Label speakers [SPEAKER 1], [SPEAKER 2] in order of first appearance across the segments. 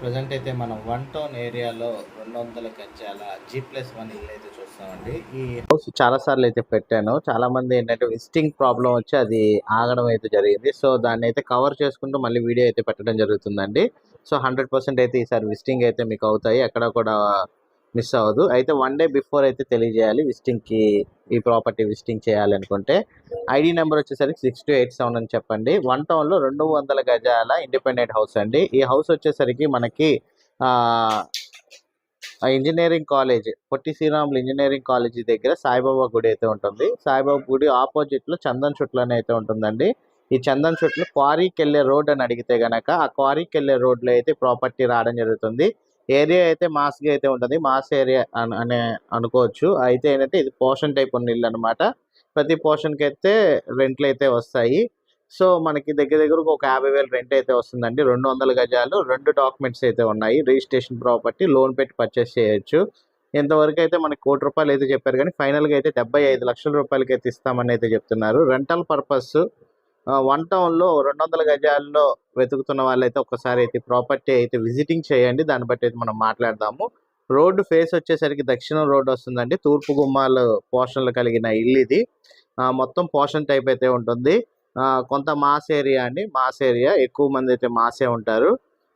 [SPEAKER 1] Present అయితే మనం one town ఏరియాలో రెండు వందల గజాల జీ ప్లస్ వన్ ఇల్లు అయితే చూస్తామండి. ఈ హౌస్ చాలా సార్లు అయితే పెట్టాను. చాలా మంది ఏంటంటే విజిటింగ్ ప్రాబ్లం వచ్చి అది ఆగడం అయితే జరిగింది. సో దాన్ని అయితే కవర్ చేసుకుంటూ మళ్ళీ వీడియో అయితే పెట్టడం జరుగుతుందండి. సో హండ్రెడ్ పర్సెంట్ అయితే ఈసారి విజిటింగ్ అయితే మీకు అవుతాయి. అక్కడ కూడా మిస్ అవ్వదు. అయితే వన్ డే బిఫోర్ అయితే తెలియజేయాలి విజిటింగ్కి ఈ ప్రాపర్టీ విజిటింగ్ చేయాలి అనుకుంటే. ఐడి నెంబర్ వచ్చేసరికి సిక్స్ టూ ఎయిట్ సెవెన్ అని చెప్పండి. వన్ టౌన్లో రెండు వందల గజాల ఇండిపెండెంట్ హౌస్ అండి. ఈ హౌస్ వచ్చేసరికి మనకి engineering college Potti Sriramulu engineering college దగ్గర సాయిబాబా గుడి అయితే ఉంటుంది. సాయిబాబా గుడి ఆపోజిట్లో చందన్ చుట్లు అని అయితే ఉంటుందండి. ఈ చందన్ చుట్లు క్వారీకి వెళ్ళే రోడ్ అని అడిగితే గనక ఆ క్వారీకి వెళ్ళే రోడ్లో అయితే ప్రాపర్టీ రావడం జరుగుతుంది. ఏరియా అయితే మాస్గా అయితే ఉంటుంది. మాస్ ఏరియా అనే అనుకోవచ్చు. అయితే ఏంటంటే ఇది పోర్షన్ టైప్ ఉన్న ఇల్లు అనమాట ప్రతి పోర్షన్కి అయితే రెంట్లు అయితే వస్తాయి. సో మనకి దగ్గర దగ్గరకు ఒక యాభై వేలు రెంట్ అయితే వస్తుందండి. రెండు వందల గజాలు రెండు డాక్యుమెంట్స్ అయితే ఉన్నాయి. రిజిస్ట్రేషన్ ప్రాపర్టీ లోన్ పెట్టి పర్చేస్ చేయొచ్చు. ఇంతవరకు అయితే మనకి కోటి రూపాయలు అయితే చెప్పారు కానీ ఫైనల్గా అయితే డెబ్బై ఐదు లక్షల రూపాయలకి అయితే ఇస్తామని అయితే చెప్తున్నారు. రెంటల్ పర్పస్ వన్ టౌన్లో రెండు వందల గజాల్లో వెతుకుతున్న వాళ్ళైతే ఒక్కసారి అయితే ప్రాపర్టీ అయితే విజిటింగ్ చేయండి. దాన్ని బట్టి అయితే మనం మాట్లాడదాము. రోడ్డు ఫేస్ వచ్చేసరికి దక్షిణం రోడ్డు వస్తుందండి. తూర్పు గుమ్మాలు పోర్షన్లు కలిగిన ఇల్లు ఇది. మొత్తం పోర్షన్ టైప్ అయితే ఉంటుంది. కొంత మాస్ ఏరియా అండి. Mass area. ఎక్కువ మంది అయితే మాసే ఉంటారు.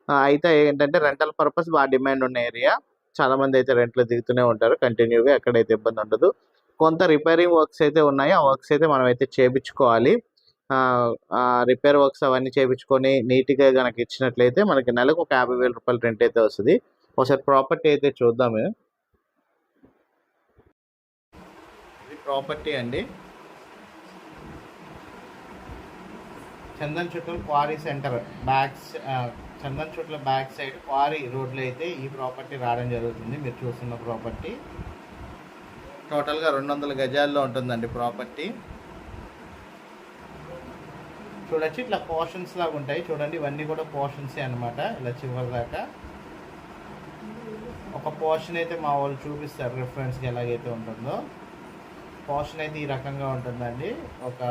[SPEAKER 1] అయితే ఏంటంటే రెంటల్ పర్పస్ బాగా డిమాండ్ ఉన్న ఏరియా. చాలా మంది అయితే రెంట్లు దిగుతూనే ఉంటారు. కంటిన్యూగా ఎక్కడైతే ఇబ్బంది ఉండదు. కొంత రిపేరింగ్ వర్క్స్ అయితే ఉన్నాయి. ఆ వర్క్స్ అయితే మనం అయితే చేపించుకోవాలి. రిపేర్ వర్క్స్ అవన్నీ చేయించుకొని నీట్గా కనుక ఇచ్చినట్లయితే మనకి నెలకు ఒక యాభై వేల రూపాయలు రెంట్ అయితే వస్తుంది. ఒకసారి ప్రాపర్టీ అయితే చూద్దాము. ఇది ప్రాపర్టీ అండి. చందన్ చుట్టూ క్వారీ సెంటర్ బ్యాక్ చందన్ చుట్ల బ్యాక్ సైడ్ క్వారీ రోడ్లో అయితే ఈ ప్రాపర్టీ రావడం జరుగుతుంది. మీరు చూస్తున్న ప్రాపర్టీ. టోటల్గా రెండు వందల గజాల్లో ఉంటుందండి ప్రాపర్టీ. చూడొచ్చు. ఇట్లా పోర్షన్స్ లాగా ఉంటాయి. చూడండి ఇవన్నీ కూడా పోర్షన్సే అనమాట ఇలా చివరి దాకా. ఒక పోర్షన్ అయితే మా వాళ్ళు చూపిస్తారు రిఫరెన్స్కి ఎలాగైతే ఉంటుందో. పోర్షన్ అయితే ఈ రకంగా ఉంటుందండి. ఒక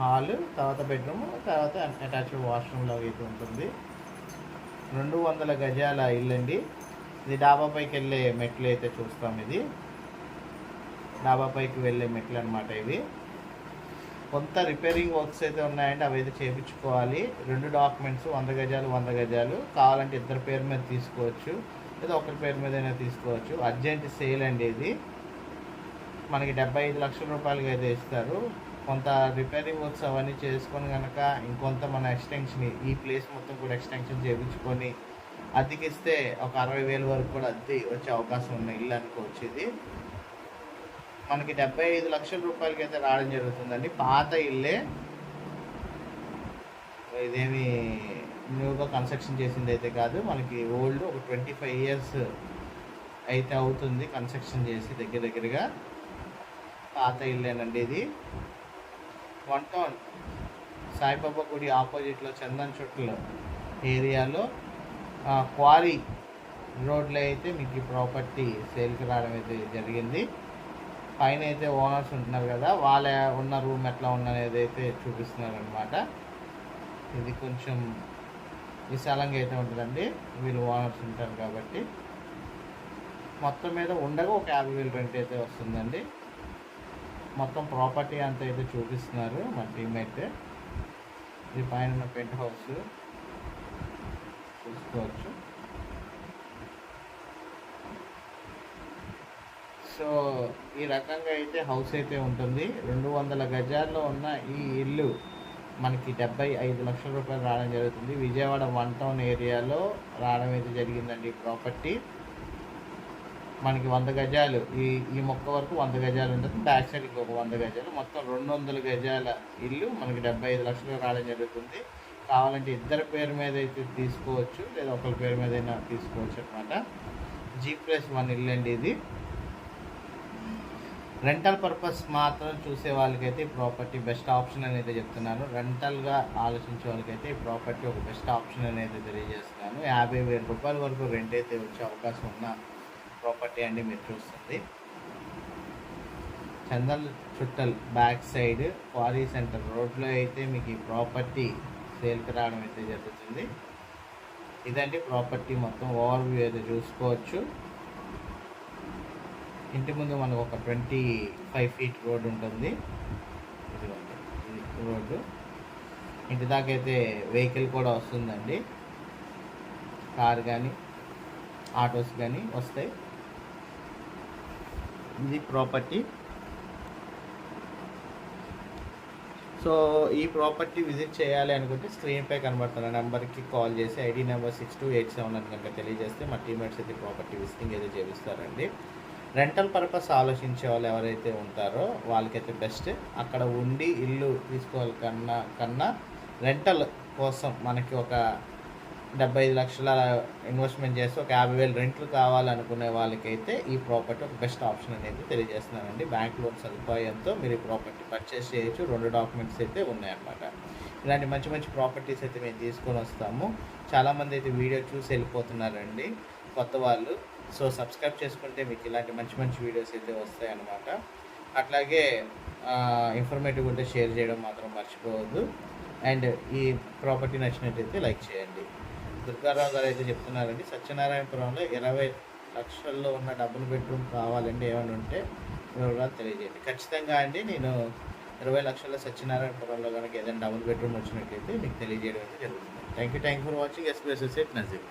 [SPEAKER 1] హాల్ తర్వాత బెడ్రూమ్ తర్వాత అటాచ్డ్ వాష్రూమ్ లాగా అయితే ఉంటుంది. రెండు వందల గజాల ఇల్లు అండి. ఇది డాబాపైకి వెళ్ళే మెట్లు అయితే చూస్తాం ఇది. డాబాపైకి వెళ్ళే మెట్లు అనమాట ఇవి. కొంత రిపేరింగ్ వర్క్స్ అయితే ఉన్నాయండి అవి అయితే చేయించుకోవాలి. రెండు డాక్యుమెంట్స్ వంద గజాలు వంద గజాలు. కావాలంటే ఇద్దరు పేరు మీద తీసుకోవచ్చు. లేదా ఒకరి పేరు మీద అయినా తీసుకోవచ్చు. అర్జెంట్ సేల్ అండి ఇది. మనకి డెబ్బై ఐదు లక్షల రూపాయలకి అయితే ఇస్తారు. కొంత రిపేరింగ్ వర్క్స్ అవన్నీ చేసుకొని కనుక ఇంకొంత మన ఎక్స్టెన్షన్ ఈ ప్లేస్ మొత్తం కూడా ఎక్స్టెన్షన్ చేయించుకొని అద్దెకిస్తే ఒక అరవై వేల వరకు కూడా అద్దె వచ్చే అవకాశం ఉన్న ఇల్లు అనుకోవచ్చు ఇది. మనకి డెబ్బై ఐదు లక్షల రూపాయలకి అయితే రావడం జరుగుతుందండి. పాత ఇల్లే ఇదేమి న్యూగా కన్స్ట్రక్షన్ చేసింది అయితే కాదు. మనకి ఓల్డ్ ఒక ట్వంటీ ఫైవ్ ఇయర్స్ అయితే అవుతుంది కన్స్ట్రక్షన్ చేసి దగ్గర దగ్గరగా. పాత ఇల్లేనండి ఇది. వన్ టౌన్ సాయిబాబా గుడి ఆపోజిట్లో చందన్ చుట్టలో ఏరియాలో క్వారీ రోడ్లో అయితే మీకు ఈ ప్రాపర్టీ సేల్కి రావడం అయితే జరిగింది. పైన అయితే ఓనర్స్ ఉంటున్నారు కదా వాళ్ళ ఉన్న రూమ్ ఎట్లా ఉన్నది అయితే చూపిస్తున్నారు అనమాట ఇది కొంచెం విశాలంగా అయితే ఉంటుందండి. వీళ్ళు ఓనర్స్ ఉంటారు కాబట్టి. మొత్తం మీద ఉండగా ఒక యాభై వేలు రెంట్ అయితే వస్తుందండి. మొత్తం ప్రాపర్టీ అంతా అయితే చూపిస్తున్నారు మా టీం అయితే. ఇది పైన ఉన్న పెంట్ హౌస్ చూసుకోవచ్చు. సో ఈ రకంగా అయితే హౌస్ అయితే ఉంటుంది. రెండు వందల గజాల్లో ఉన్న ఈ ఇల్లు మనకి డెబ్బై ఐదు లక్షల రూపాయలు రావడం జరుగుతుంది. విజయవాడ వన్ టౌన్ ఏరియాలో రావడం అయితే జరిగిందండి ఈ ప్రాపర్టీ. మనకి వంద గజాలు ఈ ఈ మొక్క వరకు వంద గజాలు ఉంటుంది. బ్యాక్ సైడ్ ఇంకొక వంద గజాలు. మొత్తం రెండు వందల గజాల ఇల్లు మనకి డెబ్బై ఐదు లక్షలు రావడం జరుగుతుంది. కావాలంటే ఇద్దరి పేరు మీద అయితే తీసుకోవచ్చు. లేదా ఒకరి పేరు మీద అయినా తీసుకోవచ్చు అనమాట జీ ప్లస్ వన్ ఇల్లు అండి ఇది. రెంటల్ పర్పస్ మాత్రం చూసే వాళ్ళకైతే ప్రాపర్టీ బెస్ట్ ఆప్షన్ అనేది చెప్తున్నాను. రెంటల్గా ఆలోచించే వాళ్ళకైతే ప్రాపర్టీ ఒక బెస్ట్ ఆప్షన్ అనేది తెలియజేస్తున్నాను. యాభై వేల రూపాయల వరకు రెంట్ అయితే వచ్చే అవకాశం ఉన్న ప్రాపర్టీ అండి మీరు చూస్తుంది. చందల్ చుట్టల్ బ్యాక్ సైడ్ క్వారీ సెంటర్ రోడ్లో అయితే మీకు ఈ ప్రాపర్టీ సేల్కి రావడం అయితే జరుగుతుంది. ఇదండి ప్రాపర్టీ మొత్తం ఓవర్ వ్యూ అయితే చూసుకోవచ్చు. ఇంటి ముందు మనకు ఒక ట్వంటీ ఫైవ్ ఫీట్ రోడ్ ఉంటుంది. ఇదిగోండి ఇది రోడ్డు. ఇంటి దాకైతే అయితే వెహికల్ కూడా వస్తుందండి. కార్ కానీ ఆటోస్ కానీ వస్తాయి. ఇది ప్రాపర్టీ. సో ఈ ప్రాపర్టీ విజిట్ చేయాలి అనుకుంటే స్క్రీన్పై కనబడుతున్న నెంబర్కి కాల్ చేసి ID number six two eight seven అని కనుక తెలియజేస్తే మా టీమేట్స్ అయితే ప్రాపర్టీ విజిటింగ్ అయితే చేపిస్తారండి. రెంటల్ పర్పస్ ఆలోచించే వాళ్ళు ఎవరైతే ఉంటారో వాళ్ళకైతే బెస్ట్ అక్కడ ఉండి ఇల్లు తీసుకోవాలి కన్నా కన్నా రెంటల్ కోసం మనకి ఒక డెబ్బై ఐదు లక్షల ఇన్వెస్ట్మెంట్ చేస్తే ఒక యాభై వేలు రెంట్లు కావాలనుకునే వాళ్ళకైతే ఈ ప్రాపర్టీ ఒక బెస్ట్ ఆప్షన్ అనేది తెలియజేస్తున్నానండి. బ్యాంక్ లోన్ సదుపాయంతో మీరు ఈ ప్రాపర్టీ పర్చేస్ చేయొచ్చు. రెండు డాక్యుమెంట్స్ అయితే ఉన్నాయన్నమాట. ఇలాంటి మంచి మంచి ప్రాపర్టీస్ అయితే మేము తీసుకొని వస్తాము. చాలామంది అయితే వీడియో చూసి వెళ్ళిపోతున్నారండి. కొత్త వాళ్ళు సో సబ్స్క్రైబ్ చేసుకుంటే మీకు ఇలాంటి మంచి మంచి వీడియోస్ అయితే వస్తాయి అన్నమాట అట్లాగే ఇన్ఫర్మేటివ్ ఉంటే షేర్ చేయడం మాత్రం మర్చిపోవద్దు. అండ్ ఈ ప్రాపర్టీ నచ్చినట్టయితే లైక్ చేయండి. దుర్గారావు గారు అయితే చెప్తున్నారండి సత్యనారాయణపురంలో ఇరవై లక్షల్లో ఉన్న డబుల్ బెడ్రూమ్ కావాలండి ఏమైనా ఉంటే వివరాలు తెలియజేయండి. ఖచ్చితంగా అండి నేను ఇరవై లక్షల సత్యనారాయణపురంలో కనుక ఏదైనా డబుల్ బెడ్రూమ్ వచ్చినట్టయితే మీకు తెలియజేయడం అయితే జరుగుతుంది. Thank you thank you for watching SPS set Nazir